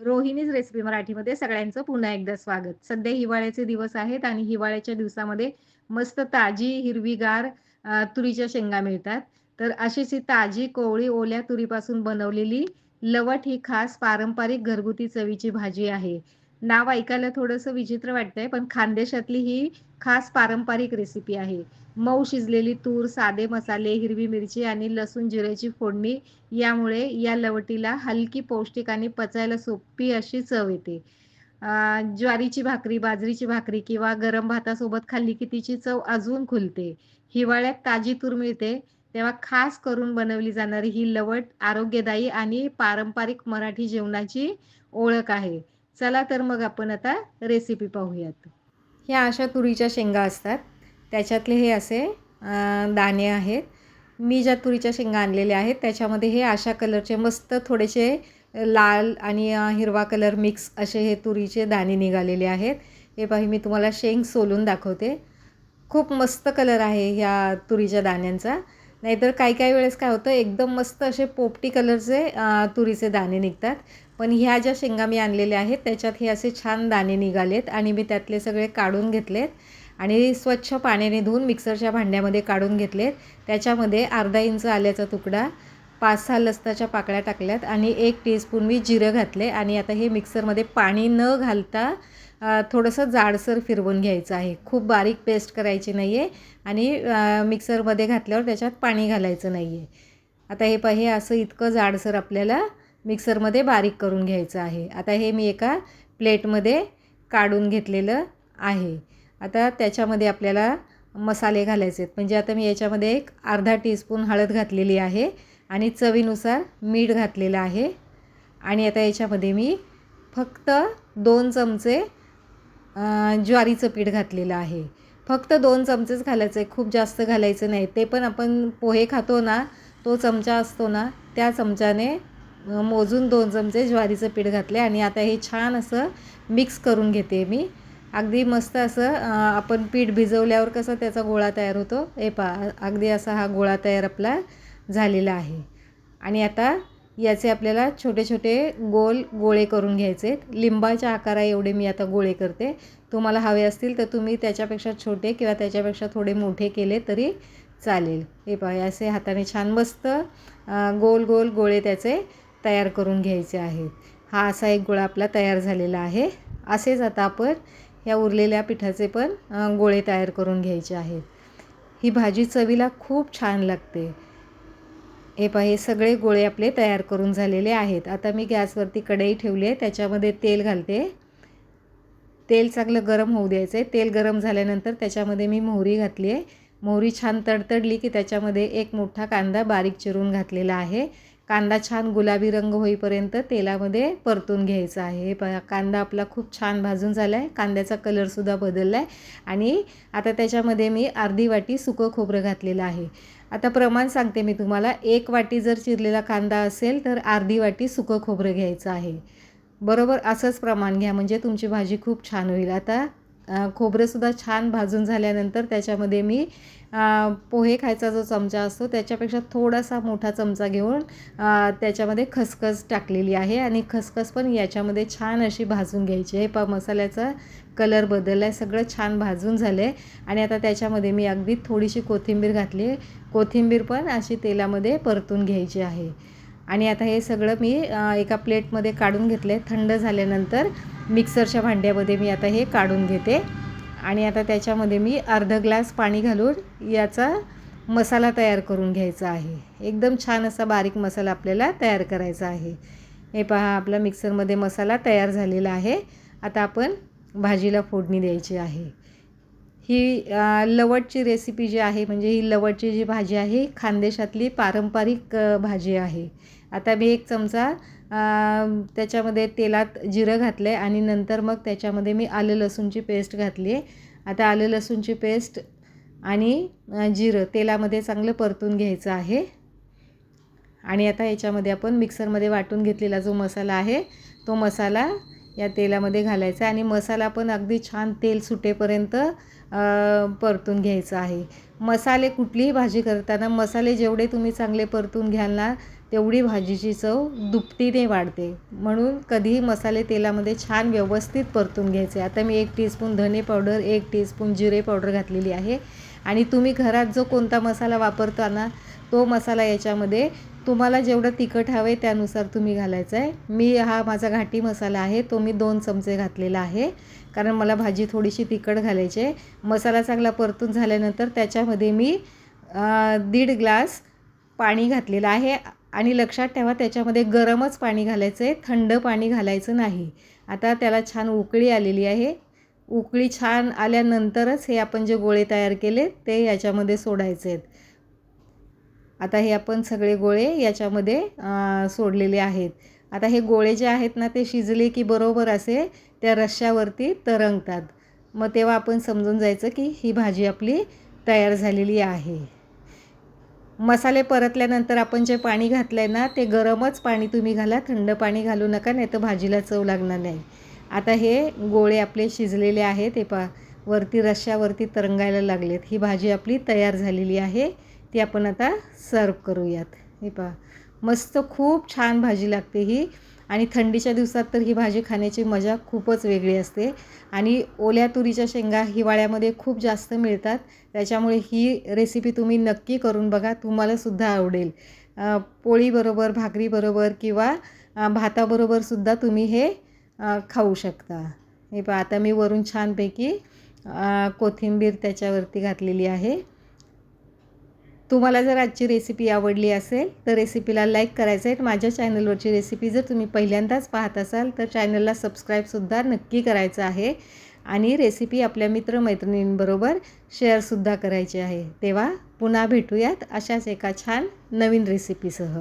Rohini's recipe मराठीमध्ये सगळ्यांचं पुन्हा एकदा स्वागत. सध्या हिवाळ्याचे दिवस आहेत आणि हिवाळ्याच्या दिवसामध्ये मस्त ताजी हिरवीगार तुरीच्या शेंगा मिळतात. तर अशीच ही ताजी कोवळी ओल्या तुरीपासून बनवलेली लवट ही खास पारंपरिक घरगुती चवीची भाजी आहे. नाव ऐकायला थोडंसं विचित्र वाटतंय, पण खानदेशातली ही खास पारंपरिक रेसिपी आहे. मऊ शिजलेली तूर, साधे मसाले, हिरवी मिरची आणि लसूण जिऱ्याची फोडणी यामुळे या लवटीला हलकी, पौष्टिक आणि पचायला सोपी अशी चव येते. ज्वारीची भाकरी, बाजरीची भाकरी किंवा गरम भातासोबत खाल्ली की तिची चव अजून खुलते. हिवाळ्यात ताजी तूर मिळते, तेव्हा खास करून बनवली जाणारी ही लवट आरोग्यदायी आणि पारंपरिक मराठी जेवणाची ओळख आहे. चला तर मग आपण आता रेसिपी पाहूयात. ह्या अशा तुरीच्या शेंगा असतात. त्याच्यातले हे असे दाणे आहेत. मी ज्या तुरीच्या शेंगा आणलेल्या आहेत त्याच्यामध्ये हे अशा कलरचे मस्त थोडेसे लाल आणि हिरवा कलर मिक्स असे हे तुरीचे दाणे निघालेले आहेत. हे पाहिजे मी तुम्हाला शेंग सोलून दाखवते. खूप मस्त कलर आहे ह्या तुरीच्या दाण्यांचा. नाहीतर काही काही वेळेस काय होतं एकदम मस्त असे पोपटी कलरचे तुरीचे दाणे निघतात. पण ह्या ज्या शेंगा मी आणलेल्या आहेत त्याच्यात हे असे छान दाणे निघालेत आणि मी त्यातले सगळे काढून घेतलेत आणि स्वच्छ पाण्याने धुवून मिक्सरच्या भांड्यामध्ये काढून घेतलेत. त्याच्यामध्ये अर्धा इंच आल्याचा तुकडा, 5-6 लसणाच्या पाकळ्या टाकल्यात आणि एक टीस्पून मी जिरं घातले आणि आता हे मिक्सरमध्ये पाणी न घालता थोडंसं जाडसर फिरवून घ्यायचं आहे. खूप बारीक पेस्ट करायची नाही आहे आणि मिक्सरमध्ये घातल्यावर त्याच्यात पाणी घालायचं नाही आहे. आता हे पहा हे असं इतकं जाडसर आपल्याला मिक्सरमध्ये बारीक करून घ्यायचं आहे. आता हे मी एका प्लेटमध्ये काढून घेतलेलं आहे. आता त्याच्यामध्ये आपल्याला मसाले घालायचे आहेत. म्हणजे आता मी याच्यामध्ये एक अर्धा टीस्पून हळद घातलेली आहे आणि चवीनुसार मीठ घातलेलं आहे आणि आता याच्यामध्ये मी फक्त दोन चमचे ज्वारीचं पीठ घातलेलं आहे. फक्त दोन चमचेच घालायचं आहे. खूप जास्त घालायचं नाही. ते पण आपण पोहे खातो ना, तो चमचा असतो ना, त्या चमच्याने मोजून दोन चमचे ज्वारीचं पीठ घातले आणि आता हे छान असं मिक्स करून घेते मी. अगदी मस्त असं आपण पीठ भिजवल्यावर कसं त्याचा गोळा तयार होतो, हे पा अगदी असा हा गोळा तयार आपला झालेला आहे. आणि आता याचे आपल्याला छोटे-छोटे गोल गोळे करून घ्यायचे आहेत. लिंबाच्या आकारा एवढे मी आता गोळे करते. तुम्हाला हवे असतील तर तुम्ही त्याच्यापेक्षा छोटे किंवा त्याच्यापेक्षा थोडे मोठे केले तरी चालेल. हे पहा असे हाताने छान मस्त गोल-गोल गोळे त्याचे तयार करून घ्यायचे आहेत. हा असा एक गोळा आपला तयार झालेला आहे. असेच आता आपण ह्या उरलेल्या पिठाचे पण गोळे तयार करून घ्यायचे आहेत. ही भाजी चवीला खूप छान लागते. हे पहा हे सगळे गोळे आपले तयार करून झालेले आहेत. आता मी गॅसवरती कढई ठेवली आहे. त्याच्यामध्ये तेल घालते. तेल चांगलं गरम होऊ द्यायचं आहे. तेल गरम झाल्यानंतर त्याच्यामध्ये मी मोहरी घातली आहे. मोहरी छान तडतडली की त्याच्यामध्ये एक मोठा कांदा बारीक चिरून घातलेला आहे. कांदा छान गुलाबी रंग होईपर्यंत तेलामध्ये परतून घ्यायचा आहे. प कांदा आपला खूप छान भाजून झाला आहे. कांद्याचा कलरसुद्धा बदलला आहे आणि आता त्याच्यामध्ये मी अर्धी वाटी सुकं खोबरं घातलेलं आहे. आता प्रमाण सांगते मी तुम्हाला. एक वाटी जर चिरलेला कांदा असेल तर अर्धी वाटी सुकं खोबरं घ्यायचं आहे. बरोबर असंच प्रमाण घ्या म्हणजे तुमची भाजी खूप छान होईल. आता खोबरंसुद्धा छान भाजून झाल्यानंतर त्याच्यामध्ये मी पोहे खायचा जो चमचा असतो त्याच्यापेक्षा थोडासा मोठा चमचा घेऊन त्याच्यामध्ये खसखस टाकलेली आहे आणि खसखस पण याच्यामध्ये छान अशी भाजून घ्यायची. आहे प मसाल्याचा कलर बदलला आहे. सगळं छान भाजून झालं आहे आणि आता त्याच्यामध्ये मी अगदी थोडीशी कोथिंबीर घातली आहे. कोथिंबीर पण अशी तेलामध्ये परतून घ्यायची आहे. आणि आता हे सगळं मी एका प्लेटमध्ये काढून घेतलं आहे. थंड झाल्यानंतर मिक्सरच्या भांड्यामध्ये मी आता हे काढून घेते आणि आता त्याच्यामध्ये मी अर्ध ग्लास पाणी घालून याचा मसाला तयार करून घ्यायचा आहे. एकदम छान असा बारीक मसाला आपल्याला तयार करायचा आहे. हे पहा आपला मिक्सरमध्ये मसाला तयार झालेला आहे. आता आपण भाजीला फोडणी द्यायची आहे. ही लवटची रेसिपी जी आहे म्हणजे ही लवटची जी भाजी आहे खानदेशातली पारंपरिक भाजी आहे. आता मी एक चमचा त्याच्यामध्ये तेलात जिरं घातलं आहे आणि नंतर मग त्याच्यामध्ये मी आलं लसूणची पेस्ट घातली आहे. आता आलं लसूणची पेस्ट आणि जिरं तेलामध्ये चांगलं परतून घ्यायचं आहे. आणि आता याच्यामध्ये आपण मिक्सरमध्ये वाटून घेतलेला जो मसाला आहे तो मसाला या तेलामध्ये घालायचा आणि मसाला पण अगदी छान तेल सुटेपर्यंत परतून घ्यायचं आहे. मसाले कुठलीही भाजी करताना मसाले जेवढे तुम्ही चांगले परतून घ्याल ना तेवढी भाजीची चव दुपटीने वाढते. म्हणून कधीही मसाले तेलामध्ये छान व्यवस्थित परतून घ्यायचे. आता मी एक टीस्पून धने पावडर एक टीस्पून जिरे पावडर घातलेली आहे. आणि तुम्ही घरात जो कोणता मसाला वापरता ना तो मसाला याच्यामध्ये तुम्हाला जेवढं तिखट हवं आहे त्यानुसार तुम्ही घालायचं आहे. मी हा माझा घाटी मसाला आहे तो मी दोन चमचे घातलेला आहे. कारण मला भाजी थोडीशी तिखट घालायची आहे. मसाला चांगला परतून झाल्यानंतर त्याच्यामध्ये मी दीड ग्लास पाणी घातलेलं आहे. आणि लक्षात ठेवा त्याच्यामध्ये गरमच पाणी घालायचं आहे थंड पाणी घालायचं नाही. आता त्याला छान उकळी आलेली आहे. उकळी छान आल्यानंतरच हे आपण जे गोळे तयार केले ते याच्यामध्ये सोडायचे आहेत. आता हे आपण सगळे गोळे याच्यामध्ये सोडलेले आहेत. आता हे गोळे जे आहेत ना ते शिजले की बरोबर असे त्या रश्श्यावरती तरंगतात. मग तेव्हा आपण समजून जायचं की ही भाजी आपली तयार झालेली आहे. मसाले परतल्यानंतर आपण जे पाणी घातलं आहे ना ते गरमच पाणी तुम्ही घाला थंड पाणी घालू नका नाही तर भाजीला चव लागणार नाही. आता हे गोळे आपले शिजलेले आहेत हे पा वरती रश्श्यावरती तरंगायला लागलेत. ही भाजी आपली तयार झालेली आहे. ती आपण आता सर्व करूयात. हे पहा. मस्त खूप छान भाजी लागते ही. आणि थंडीच्या दिवसात तर ही भाजी खाण्याची मजा खूपच वेगळी असते. आणि ओल्या तुरीच्या शेंगा हिवाळ्यामध्ये खूप जास्त मिळतात. त्याच्यामुळे ही रेसिपी तुम्ही नक्की करून बघा. तुम्हालासुद्धा आवडेल. पोळीबरोबर भाकरीबरोबर किंवा भाताबरोबरसुद्धा तुम्ही हे खाऊ शकता. हे पहा आता मी वरून छानपैकी कोथिंबीर त्याच्यावरती घातलेली आहे. तुम्हाला जर आजची रेसिपी आवडली असेल तर रेसिपीला लाईक करायचं आहे. माझ्या चॅनलवरची रेसिपी जर तुम्ही पहिल्यांदाच पाहत असाल तर चॅनलला सबस्क्राईबसुद्धा नक्की करायचं आहे. आणि रेसिपी आपल्या मित्रमैत्रिणींबरोबर शेअरसुद्धा करायची आहे. तेव्हा पुन्हा भेटूयात अशाच एका छान नवीन रेसिपीसह